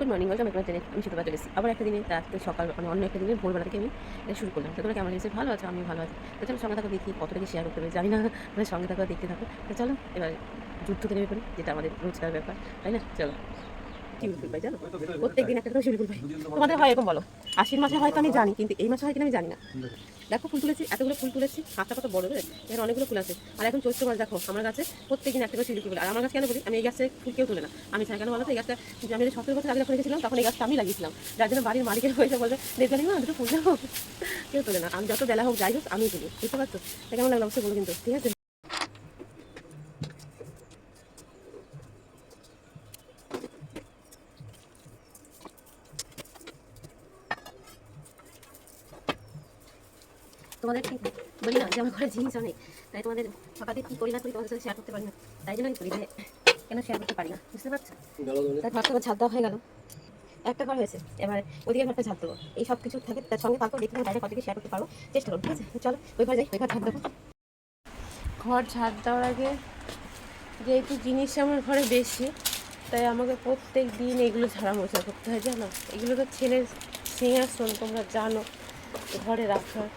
Good morning welcome এখানে ট্রেনে আমি শুক্রবার চলেছি আবার একটা দিনে, রাত্রে, সকাল মানে অন্য একটা দিনে, ভোরবেলা থেকে আমি এটা শুরু করলাম। তো তোমরা কেমন লেগেছে ভালো আছে? আমি ভালো আছি। তো চলো সঙ্গে থাকো, দেখি কতটা কি শেয়ার করতে পারি। জানি না তোমরা সঙ্গে থাকো, দেখতে থাকো। তো চলো, এবার যুদ্ধ নেমে পড়ি যেটা আমাদের রোজকার ব্যাপার, তাই না? চলো। শিউলি জানো? প্রত্যেক দিন একটা করে শিউলি পাই তোমাদের হয় এরকম বলো। আশির মাসে হয়তো আমি জানি, কিন্তু এই মাসে হয় কিনা আমি জানি না। দেখো, ফুল তুলেছি, এতগুলো ফুল তুলেছি, হাতটা কত বড় রে এখানে অনেকগুলো ফুল আছে। আর এখন চৈত্র মাস, দেখো, আমার কাছে প্রত্যেকদিন একটা করে আর আমার কাছে কেন বলি? আমি এই গাছে ফুল কেউ তুলে না। আমি চাই কেন বলো তো? এই গাছটা আমি সতেরো বছর আগে যখন রেখেছিলাম তখন এই গাছটা আমি লাগিয়েছিলাম। যার জন্য বাড়ির মালিকের হয়েছে বলবে দেখবেন না, দুটো ফুল দাও। কেউ তোলে না। আমি যত বেলা হোক যাই হোক আমি তুলি। বুঝতে পারছ? কেমন লাগল? অবশ্যই বলো কিন্তু। ঠিক আছে? তোমাদের ঠিক বলি না যে আমার ঘরে জিনিস অনেক তাই তোমাদের সকালে কী করি না করি তোমাদের সাথে শেয়ার করতে পারি না। তাই জন্য আমি করি যে কেন শেয়ার করতে পারি না বুঝতে পারছ? তার ঘরটা ছাদ দেওয়া হয়ে গেল। একটা ঘর হয়েছে এবার ওদিকে ঘরটা ছাদ দেবো। এই সব কিছু থাকে তার সঙ্গে তারপর দেখতে বাইরে কত শেয়ার করতে পারব চেষ্টা করো ঠিক আছে? চলো ওই ঘর যাই ওই ঘর ছাদ দেবো। ঘর ছাদ দেওয়ার আগে যেহেতু জিনিস আমার ঘরে বেশি তাই আমাকে প্রত্যেক দিন এগুলো ঝাড়া মোছা করতে হয় জানো? এগুলো তো ছেলের সিংহাসন তোমরা জানো ঘরে রাখার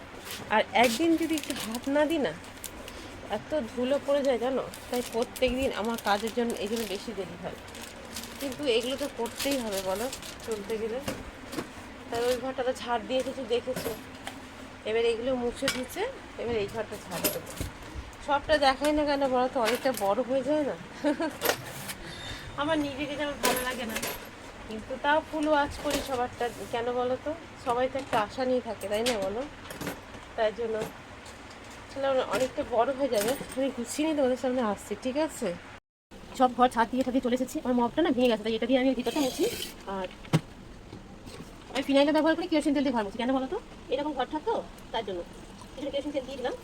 আর একদিন যদি একটু হাত না দিই না, এত ধুলো পড়ে যায় জানো? তাই প্রত্যেক দিন আমার কাজের জন্য এগুলো বেশি দেরি হয়। কিন্তু এগুলো তো করতেই হবে, বলো? চলতে গেলে। তাই ওই ঘরটা তো ছাড় দিয়ে কিছু দেখেছ? এবার এগুলো মুছে দিচ্ছে এবার এই ঘরটা ছাড় দেবো। সবটা দেখাই না কেন বলো তো, অনেকটা বড় হয়ে যায় না? আমার নিজেকে যেন ভালো লাগে না। কিন্তু তাও ফুল ওয়াচ করি সবারটা, কেন বলো তো? সবাই তো একটা আশা নিয়ে থাকে, তাই না বলো? তাই জন্য। আমার অনেকটা বড় হয়ে যাবে। আমি গুছিয়ে নিয়ে তোমাদের সামনে আসছি, ঠিক আছে? সব ঘর ছাদ দিয়ে ছাদ দিয়ে চলে এসেছি। আমার মপটা না ভেঙে গেছে, তাই এটা দিয়ে আমি ভিতরটা মুছি। আর আমি ফিনাইলটা ব্যবহার করি কেরোসিন তেল দিয়ে ঘর মুছি। কেন বলো তো? এরকম ঘর থাকতো তার জন্য। এখানে কেরোসিন তেল দিয়ে দিলাম।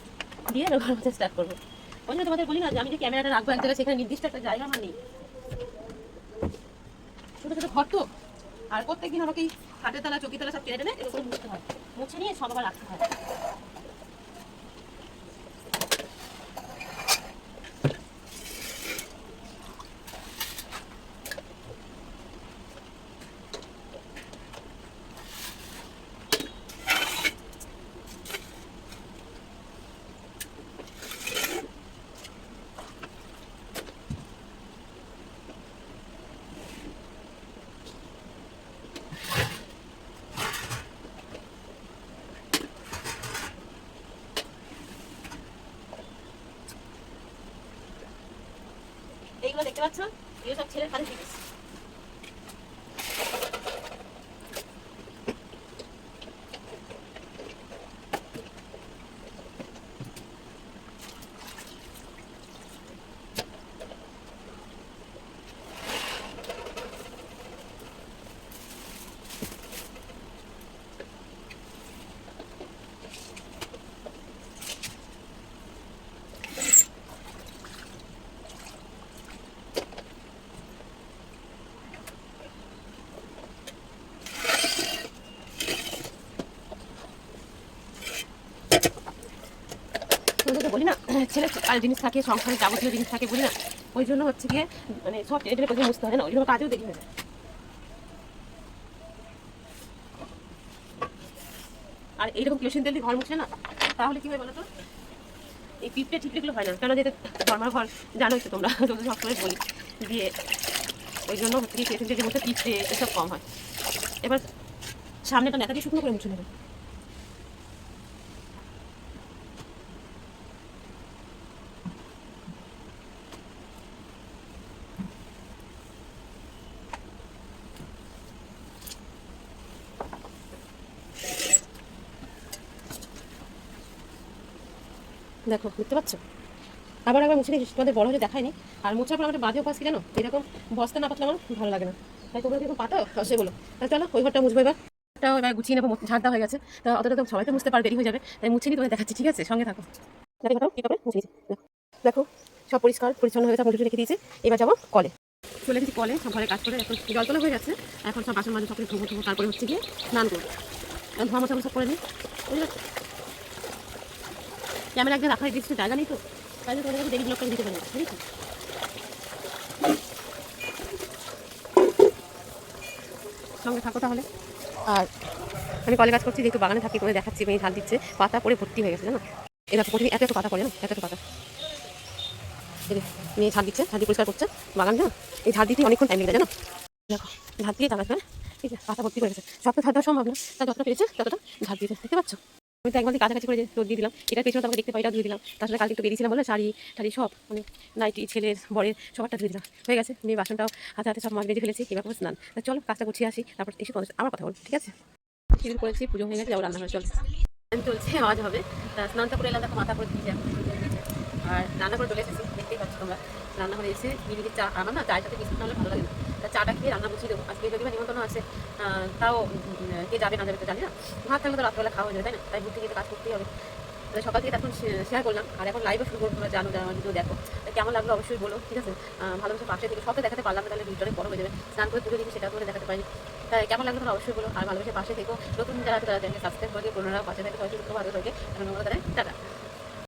দিয়ে এবার ঘর মুছে স্টার্ট করব। ওই জন্য তোমাদের বলি না যে আমি যে ক্যামেরাটা রাখব এক জায়গায় সেখানে নির্দিষ্ট একটা জায়গা আমার নেই। ছোটো ছোটো ঘর তো। আর প্রত্যেকদিন আমাকে এই খাটের তলা চকি তলা সব টেনে টেনে এরকম মুছতে হয়। মুছে নিয়ে সব আবার রাখতে হয়। এইগুলো দেখতে পাচ্ছ? এগুলো সব ছেলের কাজে জিনিস তোদেরকে বলি না ছেলে আর জিনিস থাকে, সংসারে যাবতীয় জিনিস থাকে বলি না? ওই জন্য হচ্ছে গিয়ে মানে সব টেনে কোথাও বুঝতে হয় না, ওই জন্য কাজেও হয়ে যায় আর এইরকম কেরোসিন তেল দিয়ে ঘর মুছলে না, তাহলে কি হয় বলো তো? এই পিঁপড়ে ঠিকরিগুলো হয় না, কেন যেতে ধর্মার ঘর, জানোই তো তোমরা তোমরা সবসময় বলি, দিয়ে ওই জন্য হচ্ছে কি কেরোসিন তেল দিয়ে মুছে পিঁপড়ে এসব কম হয়। এবার সামনেটা নেতা দিয়ে শুকনো করে মুছে নেবে। দেখো, দেখতে পাচ্ছ? আবার একবার মুছে নিয়েছিস তোমাদের বড় হলে দেখায়নি। আর মোছার পর আমাদের বাজে অভ্যাস কি জানো? এরকম বস্তা না পাতলে আমার ভালো লাগে না। তাই তোমরা এরকম পাতো? সেগুলো তাহলে চলো, ওই ঘরটা মুছবো এবার। ওটাও এবার গুছিয়ে নেব দেওয়া হয়ে গেছে। তা অতটা তো সবাই তো বুঝতে পারে দেরি হয়ে যাবে। তাই মুছে নিয়ে তোমাদের দেখাচ্ছি, ঠিক আছে? সঙ্গে থাকো। দেখো মুছে সব পরিষ্কার, পরিচ্ছন্ন হয়ে গেছে রেখে দিয়েছে। এবার যাব কলে। চলে গেছি কলে, সব ঘরে কাজ করে, এখন জল তোলা হয়ে গেছে। এখন সব বাসন মাঝে সকলে ধোবো ধোবো, তারপরে হচ্ছে গিয়ে স্নান করব। ধোয়া মশা সব করে নিই ক্যামেরা একদিন রাখার নির্দিষ্ট জায়গা নেই তো। তাই জন্য তোমাদের ডেলি ব্লগটা দিতে পারি না বুঝেছ? সঙ্গে থাকো তাহলে। আর আমি কলে কাজ করছি, যেহেতু বাগানে থাকি তোমায় দেখাচ্ছি, মেয়ে ঝাল দিচ্ছে, পাতা পড়ে ভর্তি হয়ে গেছে, জানো? দেখো প্রথমে এত এত পাতা পড়ে না এত এত পাতা। মেয়ে ঝাড় দিচ্ছে ঝাড় পরিষ্কার করছে বাগান, জানো? এই ঝাড় দিতে অনেকক্ষণ টাইম লেগে জানো? দেখো ঝাড় দিয়ে তাকাচ্ছে ঠিক আছে পাতা ভর্তি করে গেছে। সব তো ঝাড় দেওয়া সম্ভব না তা যতটা পেয়েছে ততটা ঝাড় দিয়েছে দেখতে পাচ্ছ? আমি তো একবার কাছাকাছি করে যে রোদ দিয়ে দিলাম এটা পেছনে তো আমাকে দেখতে পাই এটা ধুয়ে দিলাম। তাছাড়া কালকে একটু বেরিয়েছিলাম বলে, শাড়ি টাড়ি সব মানে নাইটি, ছেলের, বরের সবারটা ধুয়ে দিলাম। হয়ে গেছে মেয়ে বাসনটাও হাতে হাতে সব মাছ ফেলেছি, এবার করে স্নান। চলো, কাজটা গুছিয়ে আসি, তারপর এসে তোমাদের আমার কথা বল ঠিক আছে? সিঁদুর করেছি, পুজো হয়ে গেছে যাব রান্না করে চল। আমি চলছে, আওয়াজ হবে। তা স্নানটা করে এলাম মাথা করে এখন আর রান্না করে চলে এসেছি, দেখতেই পাচ্ছি তোমরা। রান্না করে এসে বিরিকে চা, আমার না চায়ের সাথে না হলে ভালো লাগে চাটা খেয়ে রান্না বসিয়ে দেবো। আজকে যদি নিমন্ত্রণ আছে তাও কে যাবে না যাবে তো জানি না। ভাত থাকলে তো রাত্রেবেলা খাওয়া যাবে, তাই না? তাই ঘুরতে গিয়ে কাজ করতেই হবে। সকাল থেকে এখন শেয়ার করলাম। আর এখন লাইভও শুরু করব, তোমরা জানো আমার ভিডিও দেখো। কেমন লাগল অবশ্যই বলো, ঠিক আছে? ভালোবাসা পাশে থেকে সবটা দেখাতে পারলাম না, তাহলে ভিডিওটা বড় হয়ে যাবে। স্নান করে পুজো দিচ্ছি সেটা করে দেখাতে পারি তাই কেমন লাগল তোমরা অবশ্যই বলো, আর ভালোবাসে পাশে থেকো। নতুন যারা তারা চ্যানেলকে সাবস্ক্রাইব করে দিয়ে পুরোনো পাশে থেকে সবাই ভালো থাকে টাটা।